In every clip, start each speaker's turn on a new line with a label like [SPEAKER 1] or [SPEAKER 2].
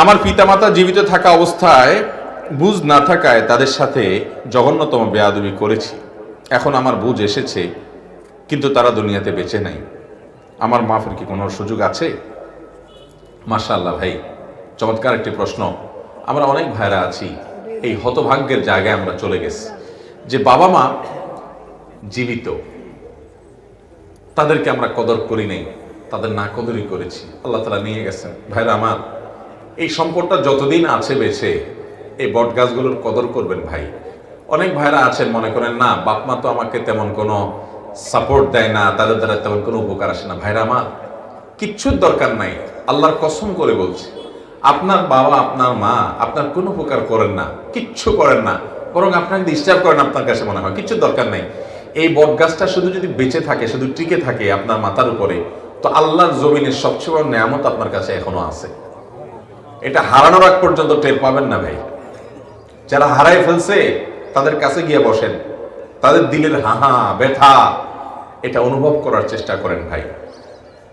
[SPEAKER 1] আমার পিতামাতা জীবিত থাকা অবস্থায় বুঝ না থাকায় তাদের সাথে জঘন্যতম বেয়াদবি করেছি। এখন আমার বুঝ এসেছে, কিন্তু তারা দুনিয়াতে বেঁচে নাই। আমার মাফের কি কোনো সুযোগ আছে? মাশাল্লাহ ভাই, চমৎকার একটি প্রশ্ন। আমরা অনেক ভাইরা আছি, এই হতভাগ্যের জায়গায় আমরা চলে গেছি। যে বাবা মা জীবিত, তাদেরকে আমরা কদর করি নাই, তাদের না কদরই করেছি। আল্লাহ তালা নিয়ে গেছেন। ভাইরা আমার এই সম্পদটা যতদিন আছে বেছে এই বট গাছগুলোর কদর করবেন ভাই। অনেক ভাইরা আছেন, মনে করেন, না বাপ মা তো আমাকে তেমন কোনো সাপোর্ট দেয় না, তাদের দ্বারা তেমন কোনো উপকার আসে না। ভাইরা, আমার কিচ্ছুর দরকার নাই, আল্লাহর কসম করে বলছি। আপনার বাবা, আপনার মা, আপনার কোনো উপকার করেন না, কিচ্ছু করেন না, বরং আপনাকে ডিস্টার্ব করেন আপনার কাছে মনে হয় কিচ্ছু দরকার নাই। এই বট গাছটা শুধু যদি বেঁচে থাকে, শুধু টিকে থাকে আপনার মাথার উপরে, তো আল্লাহর জমিনের সবচেয়ে বড় নেয়ামত আপনার কাছে এখনও আছে। এটা হারানোর আগ পর্যন্ত টের পাবেন না ভাই। যারা হারাই ফেলছে, তাদের কাছে গিয়ে বসেন। তাদের দিলের হাহা, ব্যথা, এটা অনুভব করার চেষ্টা করেন ভাই।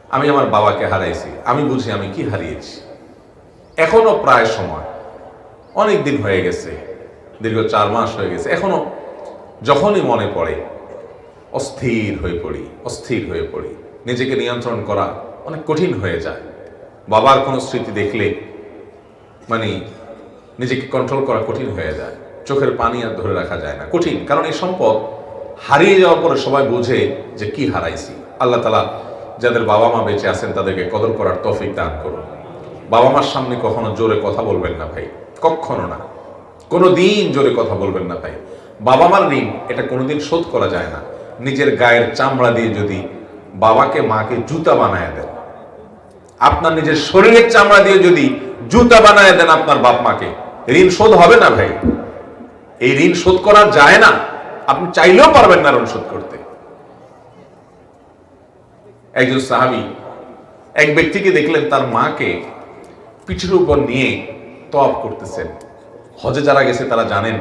[SPEAKER 1] আমি আমার বাবাকে হারাইছি। আমি বুঝি আমি কি হারিয়েছি। এখনও প্রায় সময়। অনেক দিন হয়ে গেছে। দীর্ঘ চার মাস হয়ে গেছে। এখনও যখনই মনে পড়ে, অস্থির হয়ে পড়ি, অস্থির হয়ে পড়ি। নিজেকে নিয়ন্ত্রণ করা অনেক কঠিন হয়ে যায়। বাবার কোনো স্মৃতি দেখলে মানে নিজেকে কন্ট্রোল করা কঠিন হয়ে যায়। চোখের পানি আর ধরে রাখা যায় না। কঠিন। কারণ এই সম্পদ হারিয়ে যাওয়ার পরে সবাই বোঝে যে কি হারাইছি। আল্লাহ তালা যাদের বাবা মা বেঁচে আছেন তাদেরকে কদর করার তফিক দান করুন। বাবা মার সামনে কখনো জোরে কথা বলবেন না ভাই। কখনো না। কোনো দিন জোরে কথা বলবেন না ভাই। বাবা মার ঋণ এটা কোনোদিন শোধ করা যায় না। নিজের গায়ের চামড়া দিয়ে যদি বাবাকে, মাকে জুতা বানায় দেন আপনার নিজের শরীরের চামড়া দিয়ে যদি জুতা বানায় দেন আপনার বাপ মাকে, ঋণ শোধ হবে না ভাই? এই ঋণ শোধ করা যায় না। আপনি চাইলেও পারবেন না ঋণ শোধ করতে। একজন সাহাবি এক ব্যক্তিকে দেখলেন তার মাকে পিঠের উপর নিয়ে তপ করতেছেন। হজে যারা গেছে তারা জানেন,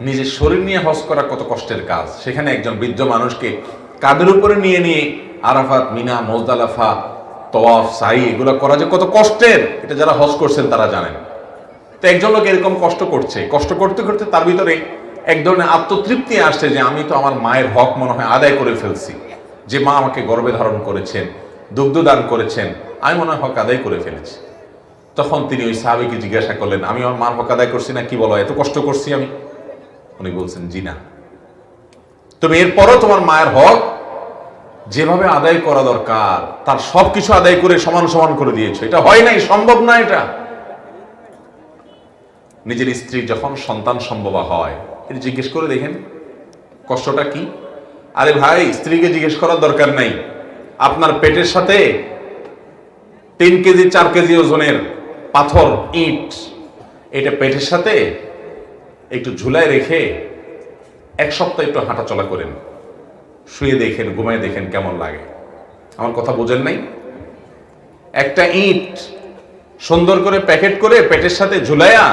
[SPEAKER 1] নিজের শরীর নিয়ে হজ করা কত কষ্টের কাজ। সেখানে একজন বৃদ্ধ মানুষকে কাদের উপরে নিয়ে নিয়ে আরাফাত, মিনা, মোজদালাফা তওয়াফ, সাই, এগুলো করা যে কত কষ্টের, এটা যারা হজ করছেন তারা জানেন। তো একজন লোক এরকম কষ্ট করছে, কষ্ট করতে করতে তার ভিতরে এক ধরনের আত্মতৃপ্তি আসছে যে আমি তো আমার মায়ের হক মনে হয় আদায় করে ফেলছি। যে মা আমাকে গর্বে ধারণ করেছেন, দুগ্ধ দান করেছেন, আমি মনে হয় হক আদায় করে ফেলেছি। তখন তিনি ওই সাহাবিকে জিজ্ঞাসা করলেন, আমি আমার মার হক আদায় করছি না? কি বলো? এত কষ্ট করছি আমি? উনি বলছেন, জি না। তুমি এরপরও তোমার মায়ের হক যেভাবে আদায় করা দরকার, তার সবকিছু আদায় করে সমান সমান করে দিয়েছ। এটা হয় নাই, সম্ভব না এটা। নিজের স্ত্রী যখন সন্তান সম্ভবা হয়, এটা জিজ্ঞেস করে দেখেন, কষ্টটা কি? আরে ভাই, স্ত্রীকে জিজ্ঞেস করার দরকার নাই। আপনার পেটের সাথে তিন কেজি, চার কেজি ওজনের পাথর, ইট, এটা পেটের সাথে একটু ঝুলায় রেখে এক সপ্তাহ একটু হাঁটাচলা করেন। শুয়ে দেখেন, ঘুমায় দেখেন কেমন লাগে। আমার কথা বোঝেন নাই? একটা ইট সুন্দর করে প্যাকেট করে পেটের সাথে ঝুলাইয়া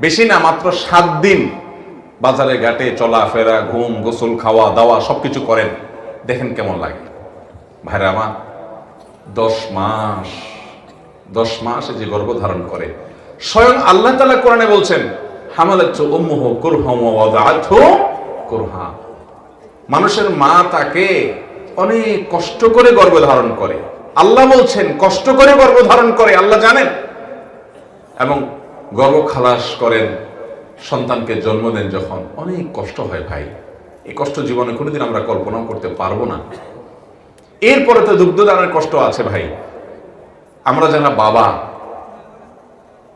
[SPEAKER 1] বেশি না, মাত্র সাত দিন বাজারে ঘাটে চলাফেরা, ঘুম, গোসল, খাওয়া, দাওয়া সবকিছু করেন। দেখেন কেমন লাগে। ভাইরা আমার, দশ মাস দশ মাস যে গর্ভ ধারণ করে, স্বয়ং আল্লাহ তালা কোরআনে বলছেন হামালাচ্ছ উম্মুহ কুরহম ওয়াদাআথু কুরহা মানুষের মা তাকে অনেক কষ্ট করে গর্ভ ধারণ করে। আল্লাহ বলছেন, কষ্ট করে গর্ভ ধারণ করে, আল্লাহ জানেন। এবং গর্ভ খালাস করেন সন্তানকে জন্ম দেন যখন। অনেক কষ্ট হয় ভাই। এই কষ্ট জীবনে কোনোদিন আমরা কল্পনাও করতে পারব না। এরপরে তো দুগ্ধদানের কষ্ট আছে ভাই। আমরা যারা বাবা,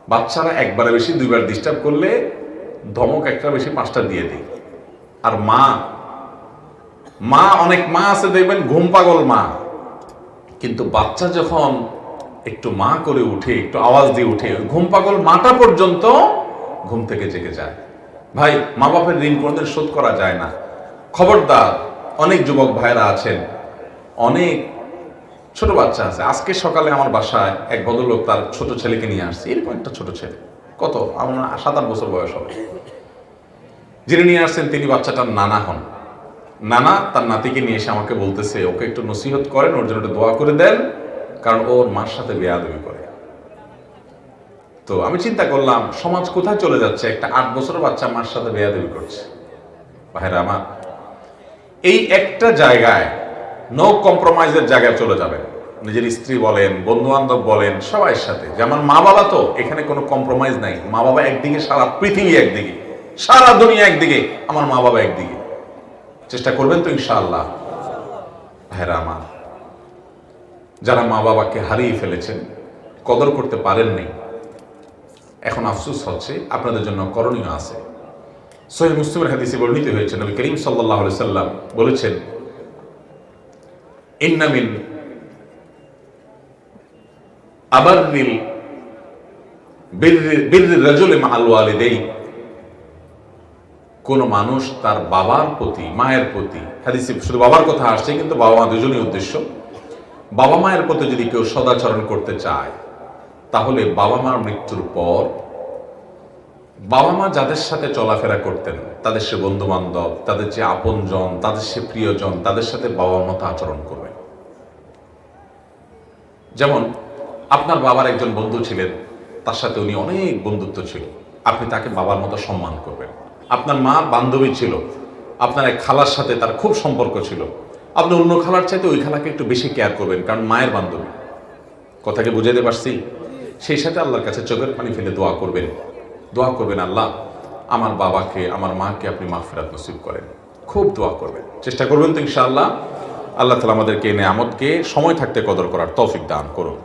[SPEAKER 1] বাচ্চারা একবারে বেশি, দুইবার ডিস্টার্ব করলে ধমক একটা বেশি পাঁচটা দিয়ে দিই। আর মা মা, অনেক মা আছে দেখবেন, ঘুম পাগল মা। কিন্তু বাচ্চা যখন একটু মা করে উঠে, একটু আওয়াজ দিয়ে উঠে ঘুম পাগল মাটা পর্যন্ত ঘুম থেকে জেগে যায়। ভাই মা বাপের ঋণ কোনোদিন শোধ করা যায় না। খবরদার, অনেক যুবক ভাইরা আছেন, অনেক ছোট বাচ্চা আছে। আজকে সকালে আমার বাসায় এক ভদ্রলোক তার ছোট ছেলেকে নিয়ে আসছে। এরকম একটা ছোট ছেলে। কত? আমার সাত আট বছর বয়স হবে। যিনি নিয়ে আসছেন, তিনি বাচ্চাটার নানা হন। নানা তার নাতিকে নিয়ে এসে আমাকে বলতেছে, ওকে একটু নসিহত করেন, ওর জন্য দোয়া করে দেন, কারণ ওর মার সাথে বেয়াদবি করে। তো আমি চিন্তা করলাম, সমাজ কোথায় চলে যাচ্ছে? একটা আট বছরের বাচ্চা মার সাথে বেয়াদবি করছে। ভাইরা আমার, এই একটা জায়গায় নো কম্প্রোমাইজের জায়গায় চলে যাবেন। নিজের স্ত্রী বলেন বন্ধু বান্ধব বলেন, সবাই সাথে। যে আমার মা বাবা তো, এখানে কোনো কম্প্রোমাইজ নাই। মা বাবা একদিকে, সারা পৃথিবী একদিকে, সারা দুনিয়া একদিকে, আমার মা বাবা একদিকে। চেষ্টা করবেন তো ইনশাআল্লাহ। ভাইরা আমার যারা মা বাবাকে হারিয়ে ফেলেছেন, কদর করতে পারেননি, এখন আফসুস হচ্ছে, আপনাদের জন্য করণীয় আছে। সহি মুসলিমের হাদিসে বর্ণিত হয়েছে, নবী করিম সাল্লাহ সাল্লাম বলেছেন ইন্নামিন আবারিল বীর রাজুলে আল ওয়ালিদেই কোন মানুষ তার বাবার প্রতি, মায়ের প্রতি, হাদিসে শুধু বাবার কথা আসছে, কিন্তু বাবা মা দুজনই উদ্দেশ্য। বাবা মায়ের প্রতি যদি কেউ সদাচরণ করতে চায়, তাহলে বাবা মার মৃত্যুর পর বাবা মা যাদের সাথে চলাফেরা করতেন, তাদের সে বন্ধু বান্ধব তাদের যে আপনজন, তাদের সে প্রিয়জন, তাদের সাথে বাবার মতো আচরণ করবেন। যেমন, আপনার বাবার একজন বন্ধু ছিলেন, তার সাথে উনি অনেক বন্ধুত্ব ছিল। আপনি তাকে বাবার মতো সম্মান করবেন। আপনার মা বান্ধবী ছিল, আপনার এক খালার সাথে তার খুব সম্পর্ক ছিল। আপনি অন্য খালার চাইতে ওই খালাকে একটু বেশি কেয়ার করবেন, কারণ মায়ের বান্ধবী। কথাকে বুঝাতে পারছি? সেই সাথে আল্লাহর কাছে চোখের পানি ফেলে দোয়া করবেন। দোয়া করবেন, আল্লাহ, আমার বাবাকে, আমার মাকে আপনি মাফিরাত নসিব করেন। খুব দোয়া করবেন। চেষ্টা করবেন তো ইনশাআল্লাহ। আল্লাহ তালা আমাদেরকে নেয়ামতকে সময় থাকতে কদর করার তৌফিক দান করুন।